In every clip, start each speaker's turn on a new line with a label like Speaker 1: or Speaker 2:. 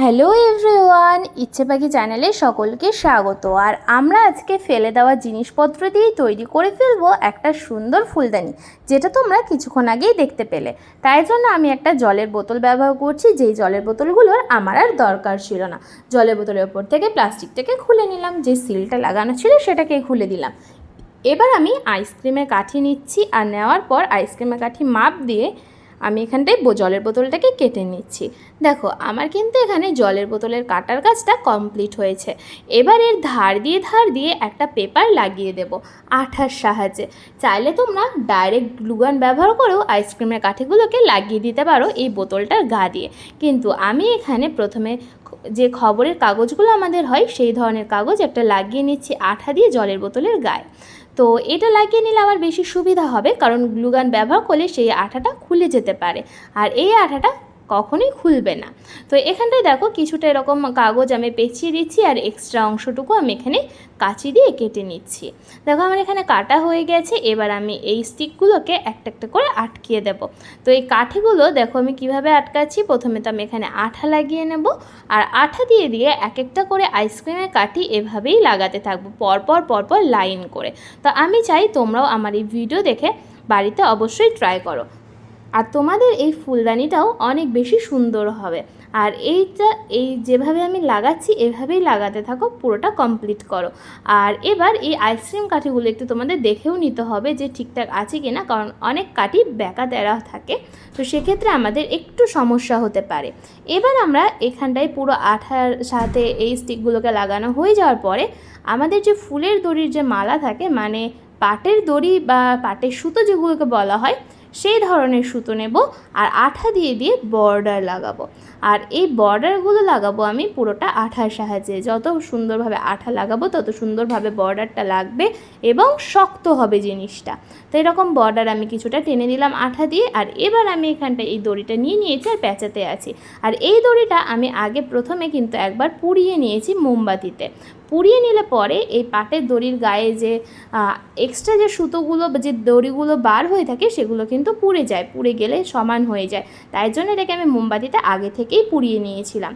Speaker 1: Hello everyone ইচ্ছে পাখি চ্যানেলে সকলকে স্বাগত। আর আমরা আজকে ফেলে দেওয়া জিনিসপত্র দিয়েই তৈরি করে ফেলব একটা সুন্দর ফুলদানি, যেটা তোমরা কিছুক্ষণ আগেই দেখতে পেলে। তাই জন্য আমি একটা জলের বোতল ব্যবহার করছি, যেই জলের বোতলগুলোর আমার আর দরকার ছিল না। জলের বোতলের ওপর থেকে প্লাস্টিকটাকে খুলে নিলাম, যে সিলটা লাগানো ছিল সেটাকে খুলে দিলাম। এবার আমি আইসক্রিমের কাঠি নিচ্ছি, আর নেওয়ার পর আইসক্রিমের কাঠি মাপ দিয়ে আমি এখানটায় জলের বোতলটাকে কেটে নিচ্ছি। দেখো, আমার কিন্তু এখানে জলের বোতলের কাটার কাজটা কমপ্লিট হয়েছে। এবার এর ধার দিয়ে ধার দিয়ে একটা পেপার লাগিয়ে দেব আঠার সাহায্যে। চাইলে তোমরা ডাইরেক্ট গ্লুগান ব্যবহার করেও আইসক্রিমের কাঠিগুলোকে লাগিয়ে দিতে পারো এই বোতলটার গা দিয়ে। কিন্তু আমি এখানে প্রথমে যে খবরের কাগজগুলো আমাদের হয়, সেই ধরনের কাগজ একটা লাগিয়ে নিচ্ছি আঠা দিয়ে জলের বোতলের গায়ে। তো এটা লাগিয়ে নিলে আমার বেশি সুবিধা হবে, কারণ গ্লুগান ব্যবহার করলে সেই আঠাটা খুলে যেতে পারে। আর এই আঠাটা কখনোই খুলবে না। তো এখানটায় দেখো কিছুটা এরকম কাগজ আমি পেঁচিয়ে দিচ্ছি আর এক্সট্রা অংশটুকু আমি এখানে কাঁচি দিয়ে কেটে নিচ্ছি। দেখো আমার এখানে কাটা হয়ে গেছে, এবার আমি এই স্টিকগুলোকে একটা একটা করে আটকিয়ে দেব। তো এই কাঠিগুলো দেখো আমি কীভাবে আটকাচ্ছি, প্রথমে তো আমি এখানে আঠা লাগিয়ে নেব আর আঠা দিয়ে দিয়ে এক একটা করে আইসক্রিমের কাঠি এভাবেই লাগাতে থাকব পরপর পরপর লাইন করে। তো আমি চাই তোমরাও আমার এই ভিডিও দেখে বাড়িতে অবশ্যই ট্রাই করো। আর তোমাদের এই ফুলদানিটাও অনেক বেশি সুন্দর হবে। আর এইটা, এই যেভাবে আমি লাগাচ্ছি, এভাবেই লাগাতে থাকো, পুরোটা কমপ্লিট করো। আর এবার এই আইসক্রিম কাঠিগুলো একটু তোমাদের দেখেও নিতে হবে যে ঠিকঠাক আছে কি না কারণ অনেক কাঠি বেঁকা তেরা থাকে। তো সেক্ষেত্রে আমাদের একটু সমস্যা হতে পারে। এবার আমরা এখানটায় পুরো আঠার সাথে এই স্টিকগুলোকে লাগানো হয়ে যাওয়ার পরে, আমাদের যে ফুলের দড়ির যে মালা থাকে মানে পাটের দড়ি বা পাটের সুতো যেগুলোকে বলা হয় সেই ধরনের সুতো নেব আর আঠা দিয়ে দিয়ে বর্ডার লাগাবো। আর এই বর্ডারগুলো লাগাবো আমি পুরোটা আঠার সাহায্যে। যত সুন্দরভাবে আঠা লাগাবো, তত সুন্দরভাবে বর্ডারটা লাগবে এবং শক্ত হবে জিনিসটা। তো এরকম বর্ডার আমি কিছুটা টেনে দিলাম আঠা দিয়ে আর এবার আমি এখানটা এই দড়িটা নিয়ে নিয়েছি আর প্যাঁচাতে আছি। আর এই দড়িটা আমি আগে প্রথমে কিন্তু একবার পুড়িয়ে নিয়েছি মোমবাতিতে। পুড়িয়ে নিলে পরে এই পাটের দড়ির গায়ে যে এক্সট্রা যে সুতোগুলো যে দড়িগুলো বার হয়ে থাকে সেগুলো কিন্তু পুড়ে যায়, পুড়ে গেলে সমান হয়ে যায়। তাই জন্য এটাকে আমি মোমবাতিটা আগে থেকেই পুড়িয়ে নিয়েছিলাম।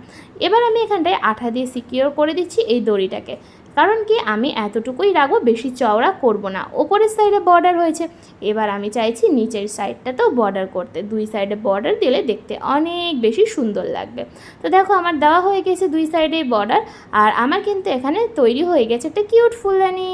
Speaker 1: এবার আমি এখানটায় আঠা দিয়ে সিকিওর করে দিচ্ছি এই দড়িটাকে। কারণ কি, আমি এতটুকুই রাখব বেশি চওড়া করব না। ওপরের সাইডে বর্ডার হয়েছে। এবার আমি চাইছি নিচের সাইডটাতেও বর্ডার করতে। দুই সাইডে বর্ডার দিলে দেখতে অনেক বেশি সুন্দর লাগবে। তো দেখো, আমার দেওয়া হয়ে গেছে দুই সাইডেই বর্ডার আর আমার কিন্তু এখানে তৈরি হয়ে গেছে একটা কিউট ফুলদানি।